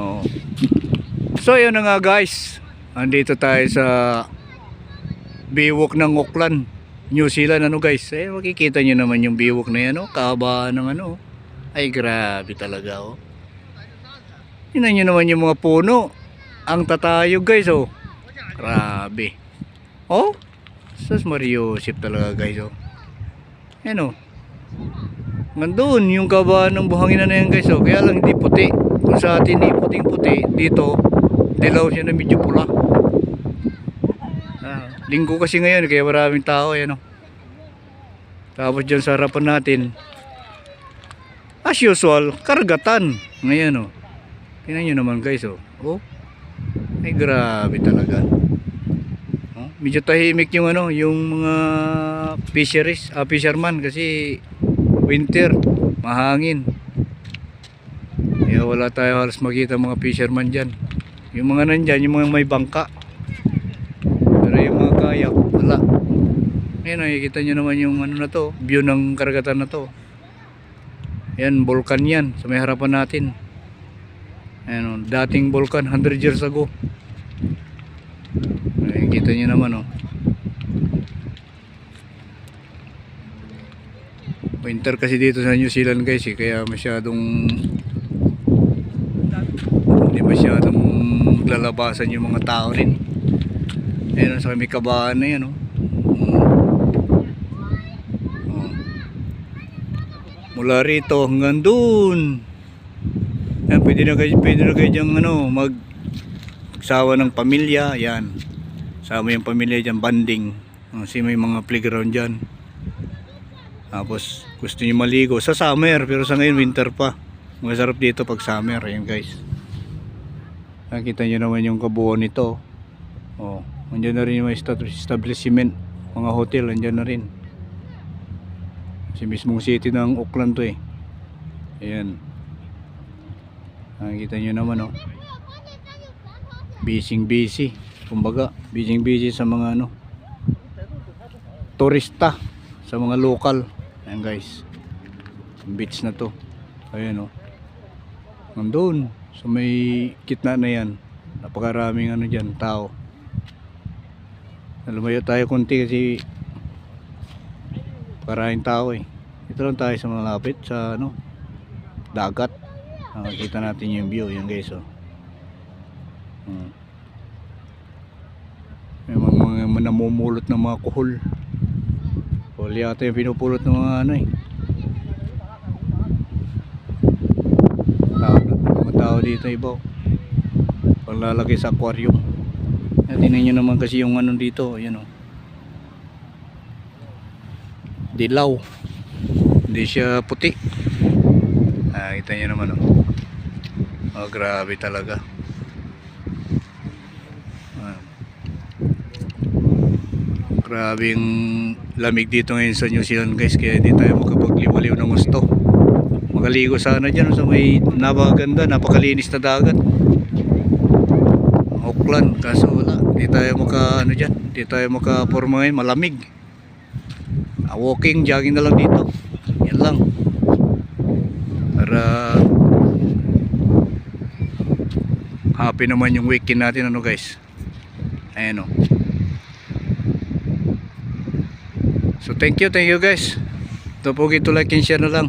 Oo. So yun na nga guys. Andito tayo sa biwok ng Auckland, New Zealand ano guys. Eh makikita nyo naman yung biwok na yan oh. Kahabaan ng ano. Ay grabe talaga oh. Tingnan nyo naman yung mga puno. Ang tatayog guys oh. Grabe. Oh. Sas Mario Ship talaga guys oh. Yan oh. Nandun yung kabaan ng buhangin na yan guys oh. Kaya lang hindi puti. Kung sa atin hindi puting puti, dito dilaw siya na medyo pula. Ah, linggo kasi ngayon kaya maraming tao yan oh. Tapos dyan sa harapan natin as usual, karagatan. Ngayon oh. Tingnan nyo naman guys oh. Oh. Ay grabe talaga. Oh, medyo tahimik yung ano, yung mga fisheries, ah, fisherman kasi winter, mahangin. Kaya wala tayo halos makita mga fisherman dyan. Yung mga nandyan, yung mga may bangka. Pero yung mga kayak, wala. Ayan, nakikita nyo naman yung ano na to, view ng karagatan na to. Yan, vulkan yan, sa may harapan natin. Ayan, dating vulkan, 100 years ago. Nakikita nyo naman, oh. Winter kasi dito sa New Zealand guys eh, kaya masyadong hindi masyadong lalabasan yung mga tao rin. Ayun sa may kabaan na yan oh. Oh. Mula rito hanggang dun. Yan, pwede na kayo, pwede na kayo diyang ano, mag sawa ng pamilya, yan. Sama yung pamilya dyan, banding. Kasi may mga playground dyan. Tapos gusto niyo maligo sa summer pero sa ngayon winter pa. Masarap dito pag summer, ayan guys. Nakita niyo naman yung kabuuan nito. Oh, andyan na rin yung establishment, mga hotel andyan na rin. Si mismong city ng Auckland to eh. Ayan. Nakita niyo naman oh. Busy busy. Kumbaga, busy busy sa mga ano turista sa mga local. Ayan guys. Beach na to. Ayan oh. Nandun. So may kitna na yan. Napakaraming ano dyan, tao. Lumayo tayo konti kasi paraming tao eh. Ito lang tayo sa malapit sa ano dagat. Nakakita natin yung view. Yan guys oh. Hmm. May mga, mga namumulot ng mga kuhol. Kuhol yata yung pinupulot ng mga ano eh. Tao, mga tao dito iba. oh. Paglalagay sa aquarium. Yan, tingnan nyo naman kasi yung ano dito. Yan o. Dilaw. Hindi siya puti. Ah, kita nyo naman o. Oh, grabe talaga. Ah. Grabing lamig dito ngayon sa New Zealand guys kaya di tayo makapagliwaliw ng gusto. Makaligo sana dyan sa may napakaganda, napakalinis na dagat. Auckland kaso wala, di tayo maka ano dyan, di tayo maka forma ngayon, malamig. Ah, walking, jogging na lang dito. Yan lang. Para happy naman yung weekend natin ano guys. Ayan o. So thank you, thank you guys. Don't forget to like and share na lang.